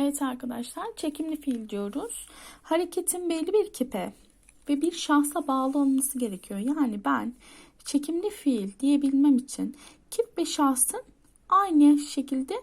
Evet arkadaşlar çekimli fiil diyoruz. Hareketin belli bir kipe ve bir şahsa bağlı olması gerekiyor. Yani ben çekimli fiil diyebilmem için kip ve şahsın aynı şekilde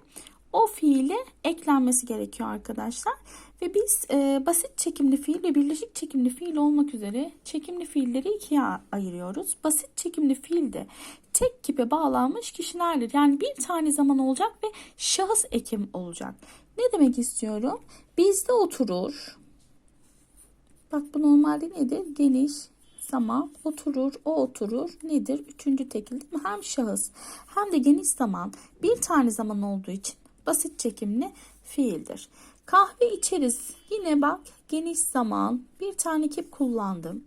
o fiile eklenmesi gerekiyor arkadaşlar. Ve biz e, basit çekimli fiil ve birleşik çekimli fiil olmak üzere çekimli fiilleri ikiye ayırıyoruz. Basit çekimli fiilde tek kipe bağlanmış kişilerdir. Yani bir tane zaman olacak ve şahıs ekim olacak. Ne demek istiyorum? Bizde oturur. Bak bu normalde nedir? Geniş zaman oturur, o oturur. Nedir? Üçüncü tekil mi? Hem şahıs hem de geniş zaman bir tane zaman olduğu için basit çekimli fiildir. Kahve içeriz. Yine bak geniş zaman bir tane kip kullandım.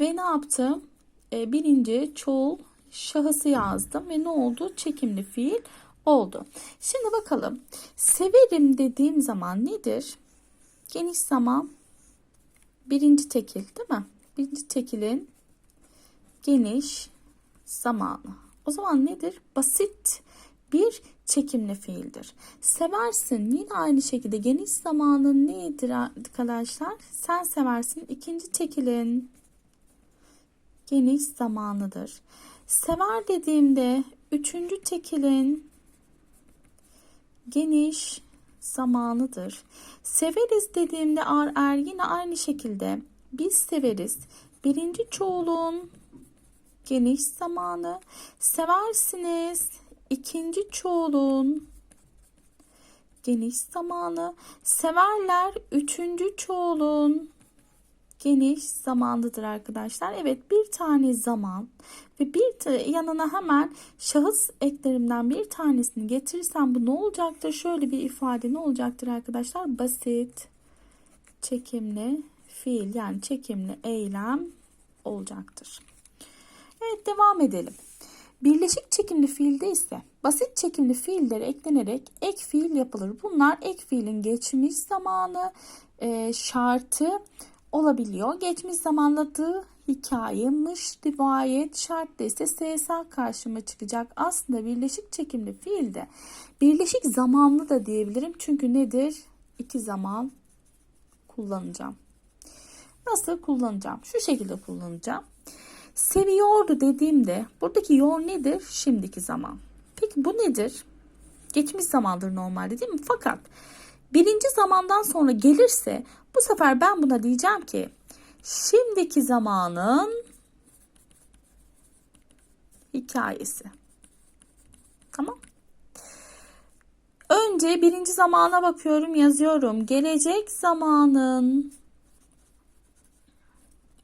Ve ne yaptım? E, birinci çoğul şahısı yazdım ve ne oldu? Çekimli fiil oldu. Şimdi bakalım. Severim dediğim zaman nedir? Geniş zaman birinci tekil değil mi? Birinci tekilin geniş zamanı. O zaman nedir? Basit bir çekimli fiildir. Seversin yine aynı şekilde geniş zamanın nedir arkadaşlar? Sen seversin ikinci tekilin geniş zamanıdır. Sever dediğimde üçüncü tekilin geniş zamanıdır. Severiz dediğimde ar er yine aynı şekilde biz severiz. Birinci çoğulun geniş zamanı. Seversiniz ikinci çoğulun geniş zamanı. Severler üçüncü çoğulun geniş zamanlıdır arkadaşlar. Evet bir tane zaman ve bir yanına hemen şahıs eklerimden bir tanesini getirirsem bu ne olacaktır? Şöyle bir ifade ne olacaktır arkadaşlar? Basit, çekimli fiil yani çekimli eylem olacaktır. Evet devam edelim. Birleşik çekimli fiilde ise basit çekimli fiillere eklenerek ek fiil yapılır. Bunlar ek fiilin geçmiş zamanı, e, şartı olabiliyor. Geçmiş zamanladığı hikayemiş, rivayet, şart ise SSA karşıma çıkacak. Aslında birleşik çekimli fiilde birleşik zamanlı da diyebilirim. Çünkü nedir? İki zaman kullanacağım. Nasıl kullanacağım? Şu şekilde kullanacağım. Seviyordu dediğimde buradaki yor nedir? Şimdiki zaman. Peki bu nedir? Geçmiş zamandır normalde değil mi? Fakat birinci zamandan sonra gelirse bu sefer ben buna diyeceğim ki şimdiki zamanın hikayesi. Tamam. Önce birinci zamana bakıyorum yazıyorum. Gelecek zamanın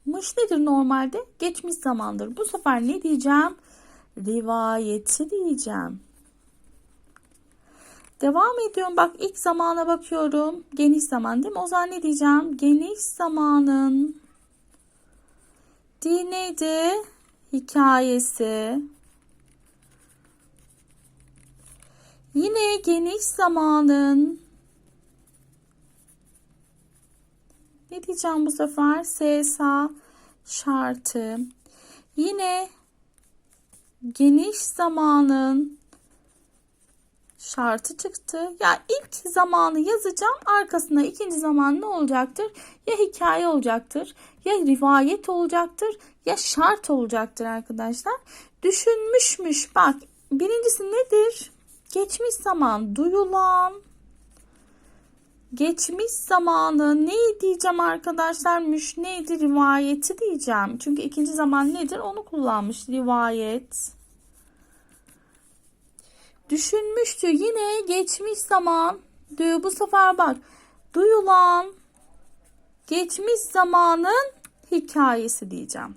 mış nedir normalde? Geçmiş zamandır. Bu sefer ne diyeceğim? Rivayeti diyeceğim. Devam ediyorum. Bak ilk zamana bakıyorum. Geniş zaman değil mi? O zaman ne diyeceğim? Geniş zamanın di? Hikayesi. Yine geniş zamanın ne diyeceğim bu sefer? SSA şartı. Yine geniş zamanın şartı çıktı. Ya ilk zamanı yazacağım. Arkasına ikinci zaman ne olacaktır? Ya hikaye olacaktır, ya rivayet olacaktır, ya şart olacaktır arkadaşlar. Düşünmüşmüş. Bak birincisi nedir? Geçmiş zaman duyulan geçmiş zamanı ne diyeceğim arkadaşlar? Müş? Rivayeti diyeceğim. Çünkü ikinci zaman nedir? Onu kullanmış. Rivayet. Düşünmüştü. Yine geçmiş zaman diyor. Bu sefer bak. Duyulan geçmiş zamanın hikayesi diyeceğim.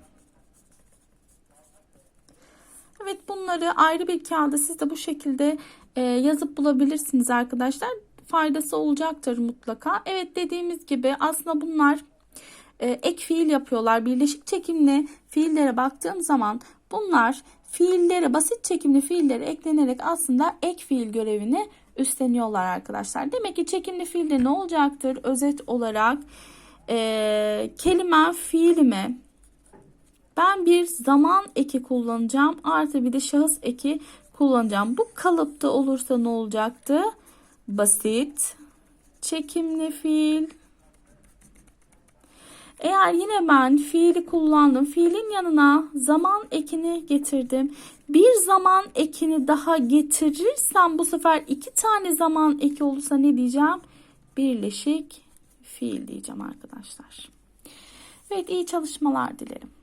Evet bunları ayrı bir kağıda siz de bu şekilde e, yazıp bulabilirsiniz arkadaşlar. Faydası olacaktır mutlaka. Evet dediğimiz gibi aslında bunlar e, ek fiil yapıyorlar. Birleşik çekimli fiillere baktığım zaman bunlar fiillere basit çekimli fiillere eklenerek aslında ek fiil görevini üstleniyorlar arkadaşlar. Demek ki çekimli fiilde ne olacaktır? Özet olarak e, kelimem fiilime ben bir zaman eki kullanacağım. Artı bir de şahıs eki kullanacağım. Bu kalıpta olursa ne olacaktı? Basit çekimli fiil. Eğer yine ben fiili kullandım. Fiilin yanına zaman ekini getirdim. Bir zaman ekini daha getirirsem bu sefer iki tane zaman eki olursa ne diyeceğim? Birleşik fiil diyeceğim arkadaşlar. Evet iyi çalışmalar dilerim.